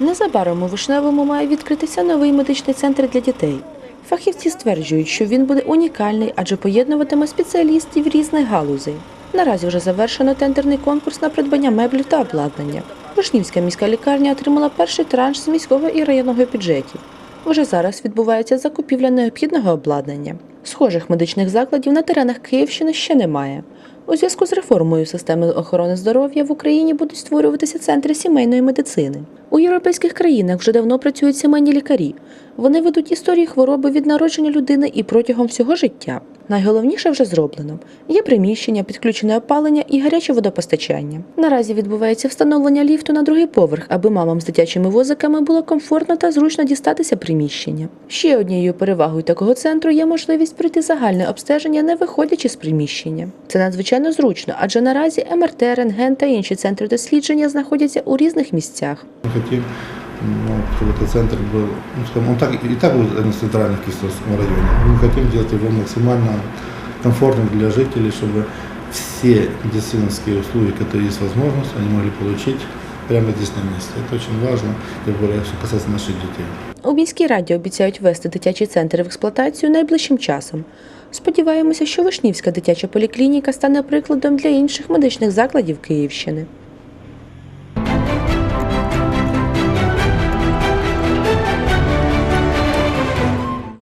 Незабаром у Вишневому має відкритися новий медичний центр для дітей. Фахівці стверджують, що він буде унікальний, адже поєднуватиме спеціалістів різних галузей. Наразі вже завершено тендерний конкурс на придбання меблів та обладнання. Вишнівська міська лікарня отримала перший транш з міського і районного бюджетів. Вже зараз відбувається закупівля необхідного обладнання. Схожих медичних закладів на теренах Київщини ще немає. У зв'язку з реформою системи охорони здоров'я в Україні будуть створюватися центри сімейної медицини. У європейських країнах вже давно працюють сімейні лікарі. Вони ведуть історії хвороби від народження людини і протягом всього життя. Найголовніше вже зроблено: є приміщення, підключене опалення і гаряче водопостачання. Наразі відбувається встановлення ліфту на другий поверх, аби мамам з дитячими возиками було комфортно та зручно дістатися приміщення. Ще однією перевагою такого центру є можливість пройти загальне обстеження, не виходячи з приміщення. Це надзвичайно зручно, адже наразі МРТ, рентген та інші центри дослідження знаходяться у різних місцях Мы хотим, ну, чтобы этот центр был, ну, скажем, он так, и так был один из центральных в Кисловском районе. Мы хотим сделать его максимально комфортным для жителей, чтобы все медицинские услуги, которые есть возможность, они могли получить прямо здесь на месте. Это очень важно, тем более, что касается наших детей. У міській раді обіцяють ввести дитячий центр в експлуатацію найближчим часом. Сподіваємося, що Вишнівська дитяча поліклініка стане прикладом для інших медичних закладів Київщини.